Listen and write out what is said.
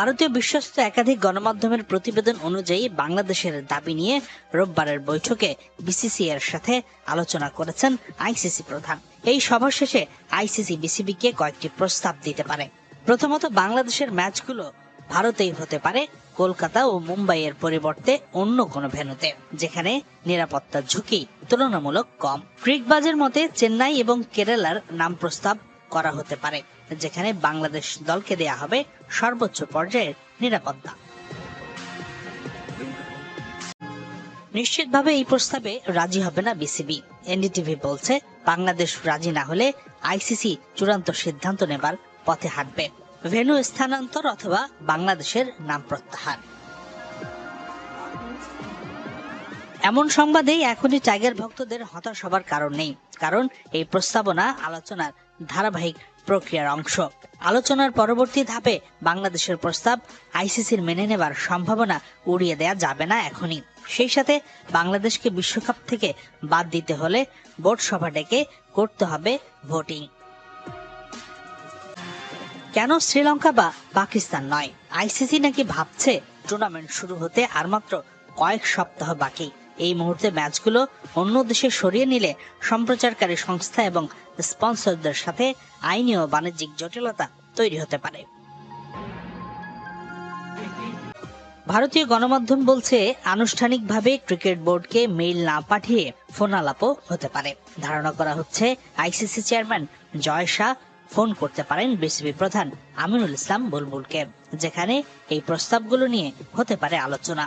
ভারতীয় বিশ্বস্ত একাধিক গণমাধ্যমের প্রতিবেদন অনুযায়ী বাংলাদেশের দাবি নিয়ে রোববারের বৈঠকে বিসিসি এর সাথে আলোচনা করেছেন আইসিসি প্রধান। এই সভা শেষে আইসিসি বিসিবিকে কয়েকটি প্রস্তাব দিতে পারে। প্রথমত, বাংলাদেশের ম্যাচগুলো ভারতেই হতে পারে কলকাতা ও মুম্বাইয়ের পরিবর্তে অন্য কোনো ভেন্যুতে, যেখানে নিরাপত্তার ঝুঁকি তুলনামূলক কম। ক্রিকবাজের মতে, চেন্নাই এবং কেরালার নাম প্রস্তাব করা হতে পারে, যেখানে বাংলাদেশ দলকে দেয়া হবে সর্বোচ্চ পর্যায়ের নিরাপত্তা। নিশ্চিতভাবে এই প্রস্তাবে রাজি হবে না বিসিবি। এনডিটিভি বলছে, বাংলাদেশ রাজি না হলে আইসিসি চূড়ান্ত সিদ্ধান্ত নেবার পথে হাঁটবে। ভেন্যু স্থানান্তর অথবা বাংলাদেশের নাম প্রত্যাহার। এমন সংবাদেই এখনই টাইগার ভক্তদের হতাশ হবার কারণ নেই, কারণ এই প্রস্তাবনা আলোচনার ধারাবাহিক প্রক্রিয়ার অংশ। আলোচনার পরবর্তী ধাপে বাংলাদেশের প্রস্তাব আইসিসির মেনে নেবার সম্ভাবনা উড়িয়ে দেয়া যাবে না এখনই। সেই সাথে বাংলাদেশকে বিশ্বকাপ থেকে বাদ দিতে হলে বোর্ড সভা ডেকে করতে হবে ভোটিং। কেন শ্রীলঙ্কা বা পাকিস্তান নয়? আইসিসি নাকি ভাবছে টুর্নামেন্ট শুরু হতে আর মাত্র কয়েক সপ্তাহ বাকি। এই মুহূর্তে ম্যাচগুলো অন্য দেশে সরিয়ে নিলে সম্প্রচারকারী সংস্থা এবং স্পন্সরদের সাথে আইনি ও বাণিজ্যিক জটিলতা তৈরি হতে পারে। ভারতীয় গণমাধ্যম বলছে, আনুষ্ঠানিকভাবে ক্রিকেট বোর্ডকে মেইল না পাঠিয়ে ফোন আলাপও হতে পারে। ধারণা করা হচ্ছে, ICC chairman Jay Shah phone করতে পারেন বিসিবি প্রধান আমিনুল ইসলাম বুলবুলকে, যেখানে এই প্রস্তাবগুলো নিয়ে হতে পারে আলোচনা।